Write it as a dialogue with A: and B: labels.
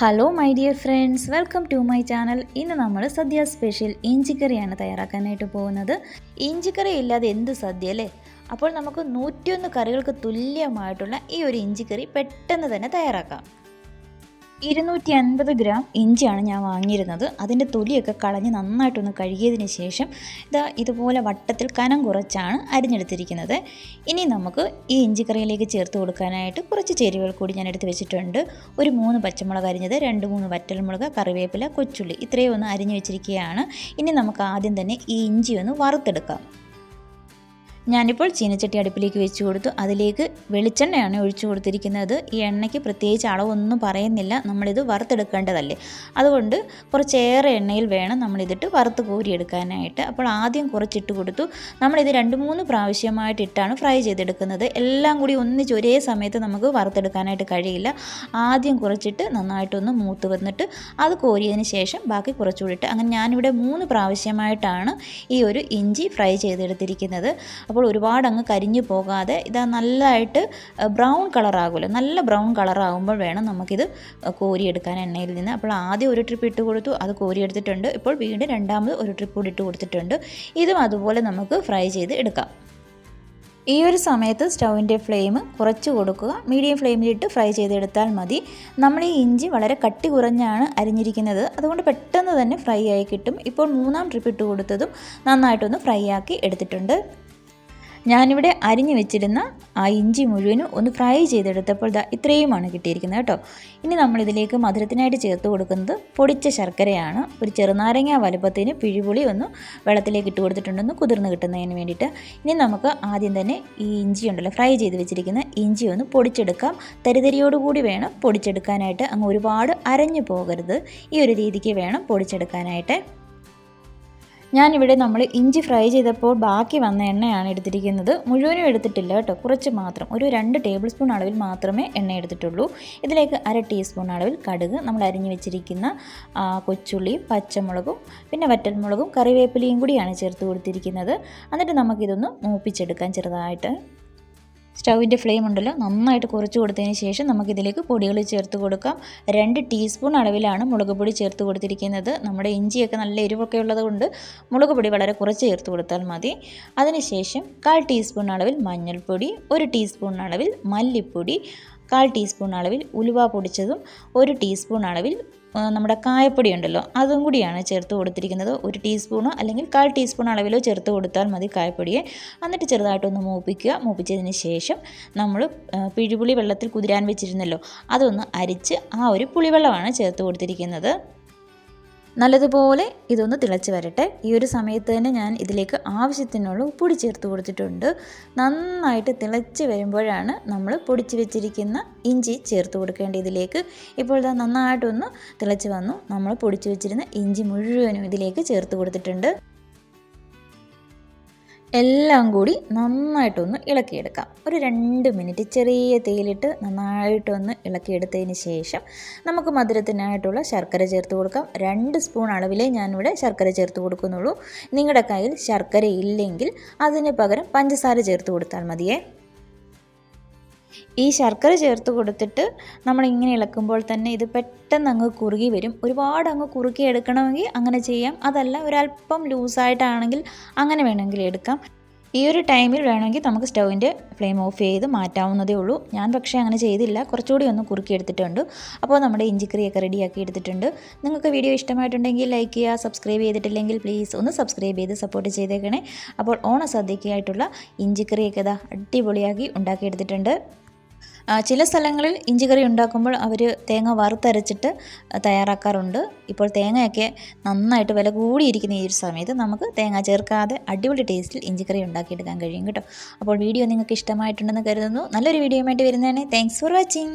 A: Hello my dear friends welcome to my channel ഇന്ന് നമ്മൾ സദ്യ special ഇഞ്ചിക്കറിയാണ് തയ്യാറാക്കാനായിട്ട് പോകുന്നത്. ഇഞ്ചിക്കറി ഇല്ലാതെ എന്ത് സദ്യ അല്ലേ? അപ്പോൾ നമുക്ക് നൂറ്റിയൊന്ന് കറികൾക്ക് തുല്യമായിട്ടുള്ള ഈ ഒരു ഇഞ്ചിക്കറി പെട്ടെന്ന് തന്നെ തയ്യാറാക്കാം. ഇരുന്നൂറ്റി അൻപത് ഗ്രാം ഇഞ്ചിയാണ് ഞാൻ വാങ്ങിയിരുന്നത്. അതിന്റെ തൊലിയൊക്കെ കളഞ്ഞ് നന്നായിട്ടൊന്ന് കഴുകിയതിന് ശേഷം ഇതാ ഇതുപോലെ വട്ടത്തിൽ കനം കുറച്ചാണ് അരിഞ്ഞെടുത്തിരിക്കുന്നത്. ഇനി നമുക്ക് ഈ ഇഞ്ചിക്കറിയിലേക്ക് ചേർത്ത് കൊടുക്കാനായിട്ട് കുറച്ച് ചേരുവകൾ കൂടി ഞാൻ എടുത്ത് വെച്ചിട്ടുണ്ട്. ഒരു മൂന്ന് പച്ചമുളക് അരിഞ്ഞത് രണ്ട് മൂന്ന് വറ്റൽമുളക് കറിവേപ്പില കൊച്ചുള്ളി ഇത്രയും ഒന്ന് അരിഞ്ഞു വെച്ചിരിക്കുകയാണ്. ഇനി നമുക്ക് ആദ്യം തന്നെ ഈ ഇഞ്ചി ഒന്ന് വറുത്തെടുക്കാം. ഞാനിപ്പോൾ ചീനച്ചട്ടി അടുപ്പിലേക്ക് വെച്ച് കൊടുത്തു. അതിലേക്ക് വെളിച്ചെണ്ണയാണ് ഒഴിച്ചു കൊടുത്തിരിക്കുന്നത്. ഈ എണ്ണയ്ക്ക് പ്രത്യേകിച്ച് അളവൊന്നും പറയുന്നില്ല. നമ്മളിത് വറുത്തെടുക്കേണ്ടതല്ലേ? അതുകൊണ്ട് കുറച്ചേറെ എണ്ണയിൽ വേണം നമ്മളിതിട്ട് വറുത്ത് കോരിയെടുക്കാനായിട്ട്. അപ്പോൾ ആദ്യം കുറച്ചിട്ട് കൊടുത്തു. നമ്മളിത് രണ്ട് മൂന്ന് പ്രാവശ്യമായിട്ട് ഇട്ടാണ് ഫ്രൈ ചെയ്തെടുക്കുന്നത്. എല്ലാം കൂടി ഒന്നിച്ച് ഒരേ സമയത്ത് നമുക്ക് വറുത്തെടുക്കാനായിട്ട് കഴിയില്ല. ആദ്യം കുറച്ചിട്ട് നന്നായിട്ടൊന്ന് മൂത്ത് വന്നിട്ട് അത് കോരിയതിന് ശേഷം ബാക്കി കുറച്ചുകൂടി ഇട്ട്. അങ്ങനെ ഞാനിവിടെ മൂന്ന് പ്രാവശ്യമായിട്ടാണ് ഈ ഒരു ഇഞ്ചി ഫ്രൈ ചെയ്തെടുത്തിരിക്കുന്നത്. അപ്പോൾ ഒരുപാട് അങ്ങ് കരിഞ്ഞു പോകാതെ ഇത് നല്ലതായിട്ട് ബ്രൗൺ കളറാകുമല്ലോ. നല്ല ബ്രൗൺ കളറാകുമ്പോൾ വേണം നമുക്കിത് കോരിയെടുക്കാൻ എണ്ണയിൽ നിന്ന്. അപ്പോൾ ആദ്യം ഒരു ട്രിപ്പ് ഇട്ട് കൊടുത്തു അത് കോരിയെടുത്തിട്ടുണ്ട്. ഇപ്പോൾ വീണ്ടും രണ്ടാമത് ഒരു ട്രിപ്പ് കൂടി ഇട്ട് കൊടുത്തിട്ടുണ്ട്. ഇതും അതുപോലെ നമുക്ക് ഫ്രൈ ചെയ്ത് എടുക്കാം. ഈ ഒരു സമയത്ത് സ്റ്റൗവിന്റെ ഫ്ലെയിം കുറച്ച് കൊടുക്കുക. മീഡിയം ഫ്ലെയിമിലിട്ട് ഫ്രൈ ചെയ്തെടുത്താൽ മതി. നമ്മൾ ഈ ഇഞ്ചി വളരെ കട്ടി കുറഞ്ഞാണ് അരിഞ്ഞിരിക്കുന്നത്. അതുകൊണ്ട് പെട്ടെന്ന് തന്നെ ഫ്രൈ ആയി കിട്ടും. ഇപ്പോൾ മൂന്നാം ട്രിപ്പ് ഇട്ട് കൊടുത്തതും നന്നായിട്ടൊന്ന് ഫ്രൈ ആക്കി എടുത്തിട്ടുണ്ട്. ഞാനിവിടെ അരിഞ്ഞു വെച്ചിരുന്ന ആ ഇഞ്ചി മുഴുവനും ഒന്ന് ഫ്രൈ ചെയ്തെടുത്തപ്പോൾ ദാ ഇത്രയുമാണ് കിട്ടിയിരിക്കുന്നത് കേട്ടോ. ഇനി നമ്മളിതിലേക്ക് മധുരത്തിനായിട്ട് ചേർത്ത് കൊടുക്കുന്നത് പൊടിച്ച ശർക്കരയാണ്. ഒരു ചെറുനാരങ്ങ വലുപ്പത്തിന് പിഴിപുളി ഒന്ന് വെള്ളത്തിലേക്ക് ഇട്ട് കൊടുത്തിട്ടുണ്ടെന്ന് കുതിർന്ന് കിട്ടുന്നതിന് വേണ്ടിയിട്ട് ഇനി നമുക്ക് ആദ്യം തന്നെ ഈ ഇഞ്ചി ഉണ്ടല്ലോ ഫ്രൈ ചെയ്ത് വെച്ചിരിക്കുന്ന ഇഞ്ചി ഒന്ന് പൊടിച്ചെടുക്കാം. തരിതരിയോടുകൂടി വേണം പൊടിച്ചെടുക്കാനായിട്ട്. അങ്ങ് ഒരുപാട് അരഞ്ഞു പോകരുത്. ഈ ഒരു രീതിക്ക് വേണം പൊടിച്ചെടുക്കാനായിട്ട്. ഞാനിവിടെ നമ്മൾ ഇഞ്ചി ഫ്രൈ ചെയ്തപ്പോൾ ബാക്കി വന്ന എണ്ണയാണ് എടുത്തിരിക്കുന്നത്. മുഴുവനും എടുത്തിട്ടില്ല കേട്ടോ. കുറച്ച് മാത്രം. ഒരു രണ്ട് ടേബിൾ സ്പൂൺ അളവിൽ മാത്രമേ എണ്ണ എടുത്തിട്ടുള്ളൂ. ഇതിലേക്ക് അര ടീസ്പൂൺ അളവിൽ കടുക് നമ്മൾ അരിഞ്ഞു വെച്ചിരിക്കുന്ന കൊച്ചുള്ളിയും പച്ചമുളകും പിന്നെ വറ്റൽമുളകും കറിവേപ്പിലയും കൂടിയാണ് ചേർത്ത് കൊടുത്തിരിക്കുന്നത്. എന്നിട്ട് നമുക്കിതൊന്ന് മൂപ്പിച്ചെടുക്കാം ചെറുതായിട്ട്. സ്റ്റൗവിന്റെ ഫ്ലെയിം ഉണ്ടല്ലോ നന്നായിട്ട് കുറച്ച് കൊടുത്തതിന് ശേഷം നമുക്കിതിലേക്ക് പൊടികൾ ചേർത്ത് കൊടുക്കാം. രണ്ട് ടീസ്പൂൺ അളവിലാണ് മുളക് പൊടി ചേർത്ത് കൊടുത്തിരിക്കുന്നത്. നമ്മുടെ ഇഞ്ചിയൊക്കെ നല്ല എരിവൊക്കെ ഉള്ളത് കൊണ്ട് മുളക് പൊടി വളരെ കുറച്ച് ചേർത്ത് കൊടുത്താൽ മതി. അതിനുശേഷം കാൽ ടീസ്പൂൺ അളവിൽ മഞ്ഞൾപ്പൊടി ഒരു ടീസ്പൂൺ അളവിൽ മല്ലിപ്പൊടി കാൽ ടീസ്പൂൺ അളവിൽ ഉലുവ പൊടിച്ചതും ഒരു ടീസ്പൂൺ അളവിൽ നമ്മുടെ കായപ്പൊടി ഉണ്ടല്ലോ അതും കൂടിയാണ് ചേർത്ത് കൊടുത്തിരിക്കുന്നത്. ഒരു ടീസ്പൂണോ അല്ലെങ്കിൽ കാൽ ടീസ്പൂൺ അളവിലോ ചേർത്ത് കൊടുത്താൽ മതി കായപ്പൊടിയെ. എന്നിട്ട് ചെറുതായിട്ടൊന്ന് മൂപ്പിക്കുക. മൂപ്പിച്ചതിന് ശേഷം നമ്മൾ പിഴിപുളി വെള്ളത്തിൽ കുതിരാൻ വെച്ചിരുന്നല്ലോ അതൊന്ന് അരിച്ച് ആ ഒരു പുളിവെള്ളമാണ് ചേർത്ത് കൊടുത്തിരിക്കുന്നത്. നല്ലതുപോലെ ഇതൊന്ന് തിളച്ച് വരട്ടെ. ഈ ഒരു സമയത്ത് തന്നെ ഞാൻ ഇതിലേക്ക് ആവശ്യത്തിനുള്ള ഉപ്പൊടി ചേർത്ത് കൊടുത്തിട്ടുണ്ട്. നന്നായിട്ട് തിളച്ച് വരുമ്പോഴാണ് നമ്മൾ പൊടിച്ച് വെച്ചിരിക്കുന്ന ഇഞ്ചി ചേർത്ത് കൊടുക്കേണ്ടത് ഇതിലേക്ക്. ഇപ്പോൾ ഇതാ നന്നായിട്ടൊന്ന് തിളച്ച് വന്നു. നമ്മൾ പൊടിച്ച് വെച്ചിരുന്ന ഇഞ്ചി മുഴുവനും ഇതിലേക്ക് ചേർത്ത് കൊടുത്തിട്ടുണ്ട്. എല്ലാം കൂടി നന്നായിട്ടൊന്ന് ഇളക്കിയെടുക്കാം. ഒരു രണ്ട് മിനിറ്റ് ചെറിയ തേയിലിട്ട് നന്നായിട്ടൊന്ന് ഇളക്കിയെടുത്തതിന് ശേഷം നമുക്ക് മധുരത്തിനായിട്ടുള്ള ശർക്കര ചേർത്ത് കൊടുക്കാം. രണ്ട് സ്പൂൺ അളവിലേ ഞാനിവിടെ ശർക്കര ചേർത്ത് കൊടുക്കുന്നുള്ളൂ. നിങ്ങളുടെ കയ്യിൽ ശർക്കര ഇല്ലെങ്കിൽ അതിന് പകരം പഞ്ചസാര ചേർത്ത് കൊടുത്താൽ മതിയേ. ഈ ശർക്കര ചേർത്ത് കൊടുത്തിട്ട് നമ്മളിങ്ങനെ ഇളക്കുമ്പോൾ തന്നെ ഇത് പെട്ടെന്ന് അങ്ങ് കുറുകി വരും. ഒരുപാട് അങ്ങ് കുറുക്കി എടുക്കണമെങ്കിൽ അങ്ങനെ ചെയ്യാം. അതല്ല ഒരല്പം ലൂസായിട്ടാണെങ്കിൽ അങ്ങനെ വേണമെങ്കിൽ എടുക്കാം. ഈ ഒരു ടൈമിൽ വേണമെങ്കിൽ നമുക്ക് സ്റ്റൗവിന്റെ ഫ്ലെയിം ഓഫ് ചെയ്ത് മാറ്റാവുന്നതേ ഉള്ളൂ. ഞാൻ പക്ഷേ അങ്ങനെ ചെയ്തില്ല. കുറച്ചുകൂടി ഒന്ന് കുറുക്കി എടുത്തിട്ടുണ്ട്. അപ്പോൾ നമ്മുടെ ഇഞ്ചിക്കറിയൊക്കെ റെഡിയാക്കി എടുത്തിട്ടുണ്ട്. നിങ്ങൾക്ക് വീഡിയോ ഇഷ്ടമായിട്ടുണ്ടെങ്കിൽ ലൈക്ക് ചെയ്യുക സബ്സ്ക്രൈബ് ചെയ്തിട്ടില്ലെങ്കിൽ പ്ലീസ് ഒന്ന് സബ്സ്ക്രൈബ് ചെയ്ത് സപ്പോർട്ട് ചെയ്തേക്കണേ. അപ്പോൾ ഓണസദ്യക്കായിട്ടുള്ള ഇഞ്ചിക്കറിയൊക്കെ ഇതാ അടിപൊളിയാക്കി ഉണ്ടാക്കിയെടുത്തിട്ടുണ്ട് ചില സ്ഥലങ്ങളിൽ ഇഞ്ചിക്കറി ഉണ്ടാക്കുമ്പോൾ അവർ തേങ്ങ വറുത്തരച്ചിട്ട് തയ്യാറാക്കാറുണ്ട്. ഇപ്പോൾ തേങ്ങയൊക്കെ നന്നായിട്ട് വില കൂടിയിരിക്കുന്ന ഈ ഒരു സമയത്ത് നമുക്ക് തേങ്ങ ചേർക്കാതെ അടിപൊളി ടേസ്റ്റിൽ ഇഞ്ചിക്കറി ഉണ്ടാക്കിയെടുക്കാൻ കഴിയും കേട്ടോ. അപ്പോൾ വീഡിയോ നിങ്ങൾക്ക് ഇഷ്ടമായിട്ടുണ്ടെന്ന് കരുതുന്നു. നല്ലൊരു വീഡിയോ ആയിട്ട് വരുന്നതാണ് താങ്ക്സ് ഫോർ വാച്ചിങ്